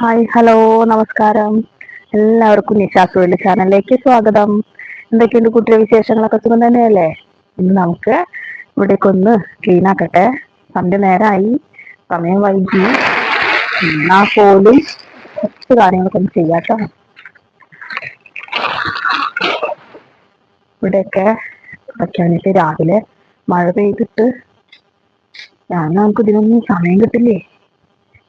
Hi hello നമസ്കാരം. എല്ലാവർക്കും നിശാസ് ചാനലിലേക്ക് സ്വാഗതം. എന്തൊക്കെയുണ്ട് കുട്ടിയുടെ വിശേഷങ്ങളൊക്കെ? സുഖം തന്നെയല്ലേ? ഇന്ന് നമുക്ക് ഇവിടേക്ക് ഒന്ന് ക്ലീൻ ആക്കട്ടെ. സന്ധ്യ നേരമായി സമയം വൈകി. എന്നാ പോലും കുറച്ച് കാര്യങ്ങളൊക്കെ ഒന്ന് ചെയ്യാട്ടോ ഇവിടെയൊക്കെ വയ്ക്കാനായിട്ട് രാവിലെ മഴ പെയ്തിട്ട് ഞാൻ നമുക്ക് ഇതിനൊന്നും സമയം കിട്ടില്ലേ?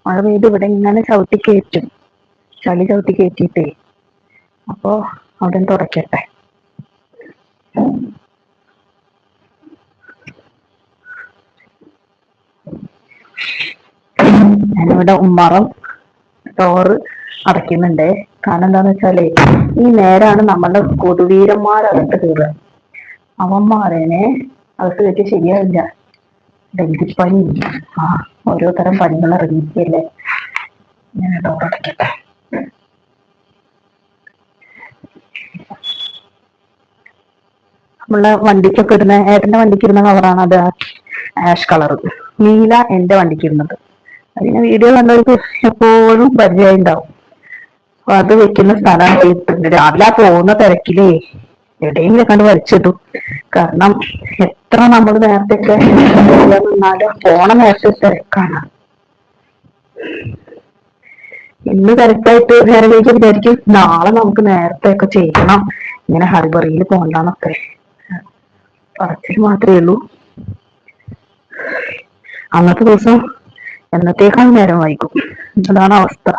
മഴ പെയ്ത് ഇവിടെ ഇങ്ങനെ ചവിട്ടി കയറ്റും. ചളി ചവിട്ടി കയറ്റിയിട്ടേ. അപ്പോ അവിടെ തുടക്കട്ടെ ഞാനിവിടെ ഉമ്മറം ഡോറ് അടയ്ക്കുന്നുണ്ട്. കാരണം എന്താന്ന് വെച്ചാലേ ഈ നേരാണ് നമ്മളുടെ കൊതുവീരന്മാരകത്ത് കയറുക. അവന്മാരനെ അകത്ത് കയറ്റി ശരിയാവില്ല. ഡെങ്കിപ്പനി ആ ഓരോ തരം പണികൾ അറിയിക്കല്ലേ ഞാൻ ഡോർ അടയ്ക്കട്ടെ നമ്മളെ വണ്ടിക്കൊക്കെ ഇടുന്ന ഏട്ടന്റെ വണ്ടിക്ക് ഇടുന്ന കളറാണ് അത് ആഷ് കളർ നീല എന്റെ വണ്ടിക്ക് ഇടുന്നത്. അതിന് വീഡിയോ കണ്ടവർക്ക് എപ്പോഴും പരിചയം ഉണ്ടാവും. അത് വെക്കുന്ന സ്ഥലം രാവിലെ പോകുന്ന തിരക്കിലേ എവിടെയെങ്കിലും കണ്ട് വലിച്ചിട്ടു കാരണം എത്ര നമ്മൾ നേരത്തെ നിന്നാലും പോണ നേരത്തെ തിരക്കാണ് ഇന്ന് തിരക്കായിട്ട് നേരെ വൈകി വിചാരിക്കും നാളെ നമുക്ക് നേരത്തെ ഒക്കെ ചെയ്യണം. ഇങ്ങനെ ഹറിബറിയിൽ പോകണ്ടെന്നൊക്കെ. പറച്ചിൽ മാത്രമേ ഉള്ളൂ. അന്നത്തെ ദിവസം എന്നത്തേക്കാൾ നേരം വായിക്കും അതാണ് അവസ്ഥ?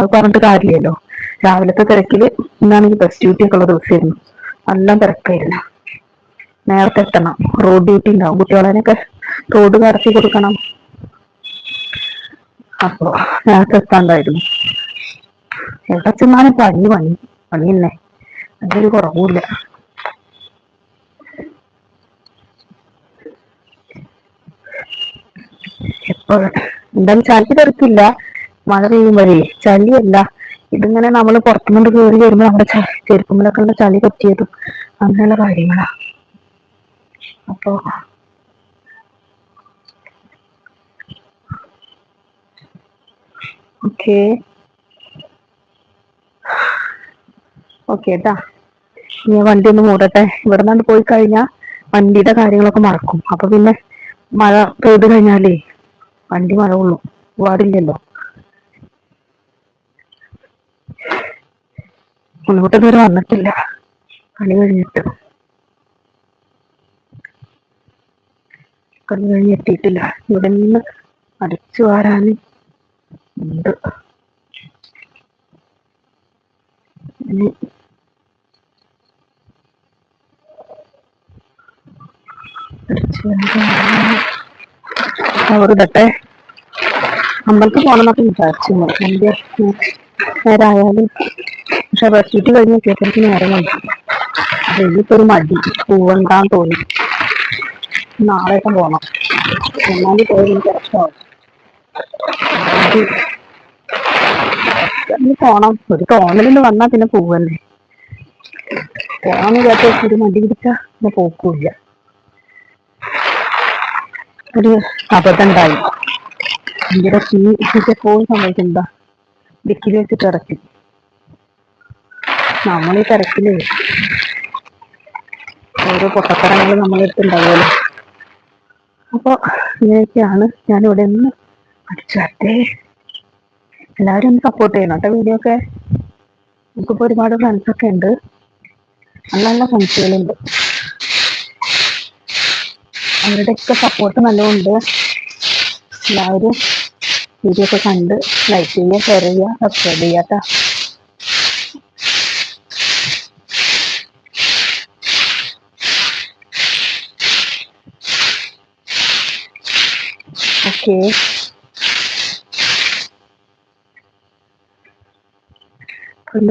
അത് പറഞ്ഞിട്ട് കാര്യമില്ലല്ലോ. രാവിലത്തെ തിരക്കിൽ ഇന്നാണെങ്കിൽ ബസ് ഡ്യൂട്ടി ഒക്കെ ഉള്ള ദിവസമായിരുന്നു. നല്ല തിരക്കായിരുന്നു. നേരത്തെ എത്തണം. റോഡ് ഡ്യൂട്ടി ഉണ്ടാവും. കുട്ടികളെയൊക്കെ റോഡ് കടത്തി കൊടുക്കണം. അപ്പോ നേരത്തെ എത്താണ്ടായിരുന്നു. എവിടെ ചെന്നാലും പണി പണി പണി തന്നെ. അതൊരു കുറവുമില്ല. എപ്പോഴും എന്തായാലും ചളി തിരക്കില്ല. മഴ പെയ്യുമ്പോഴേ ചളിയല്ല. ഇതിങ്ങനെ നമ്മൾ പുറത്തുനിന്ന് കയറി വരുമ്പോൾ നമ്മുടെ ചെരുപ്പുമ്പിലൊക്കെ ചളി പറ്റിയതും അങ്ങനെയുള്ള കാര്യങ്ങളാ. അപ്പോ ഓക്കെ. ഓക്കെ ഏട്ടാ ഞാൻ വണ്ടി ഒന്ന് മൂടട്ടെ. ഇവിടെ നിന്ന് പോയി കഴിഞ്ഞാൽ വണ്ടിയുടെ കാര്യങ്ങളൊക്കെ മറക്കും. അപ്പൊ പിന്നെ മഴ പെയ്ത് കഴിഞ്ഞാലേ വണ്ടി മഴ കൊള്ളും. പാടില്ലല്ലോ മുന്നോട്ട് ഇതുവരെ വന്നിട്ടില്ല. കളി കഴിഞ്ഞിട്ട്. കളി കഴിഞ്ഞ് എത്തിയിട്ടില്ല. ഇവിടെ നിന്ന് അടിച്ചു വാരാൻ ഉണ്ട്. ഇനി അമ്പലത്തിൽ പോകണമെന്നൊക്കെ വിചാരിച്ചു. നേരായാലും പക്ഷെ റെസിറ്റ് കഴിഞ്ഞ് എത്തിയപ്പോഴേക്ക് നേരം വന്നു. അപ്പൊ ഇനിയിപ്പോ ഒരു മടി. പോവണ്ടാന്ന് തോന്നി. നാളെയൊക്കെ പോണം. ഒന്നാമത് പോയി എനിക്ക് ഇനി പോണം. ഒരു തോന്നലിന് വന്നാ പിന്നെ പോവല്ലേ. പോകാന്ന് വിചാരിച്ച ഒരു മടി പിടിച്ചാ പിന്നെ പോക്കൂല്ല. ഒരു അബദ്ധം ഉണ്ടായി. ഭയങ്കര തീ ഇപ്പോൾ സംഭവിക്കുന്നതാ ഡിക്കിൽ വെച്ചിട്ട് ഇറക്കി. നമ്മൾ ഈ തിരക്കിൽ ഓരോ പൊട്ടത്തരങ്ങൾ നമ്മളെടുത്ത് ഉണ്ടാവുമല്ലോ അപ്പൊ ഇങ്ങനെയൊക്കെയാണ് ഞാനിവിടെ നിന്ന് അടിച്ചു വരട്ടെ. എല്ലാവരും ഒന്ന് സപ്പോർട്ട് ചെയ്യണം കേട്ടോ വീഡിയോ ഒക്കെ നമുക്കിപ്പോ ഒരുപാട് ഫ്രണ്ട്സൊക്കെ ഉണ്ട്. നല്ല നല്ല ഫ്രണ്ട്സുകളുണ്ട് അവരുടെയൊക്കെ സപ്പോർട്ട് നല്ലതുണ്ട് എല്ലാവരും വീഡിയോ ഒക്കെ കണ്ട് ലൈക്ക് ചെയ്യുക ഷെയർ ചെയ്യുക സബ്സ്ക്രൈബ് ചെയ്യുക ഓക്കെ.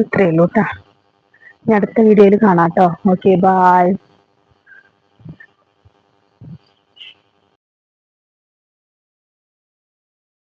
ഇത്രയേ ഉള്ളൂ ഇനി അടുത്ത വീഡിയോയിൽ കാണാം കേട്ടോ ഓക്കെ ബായ്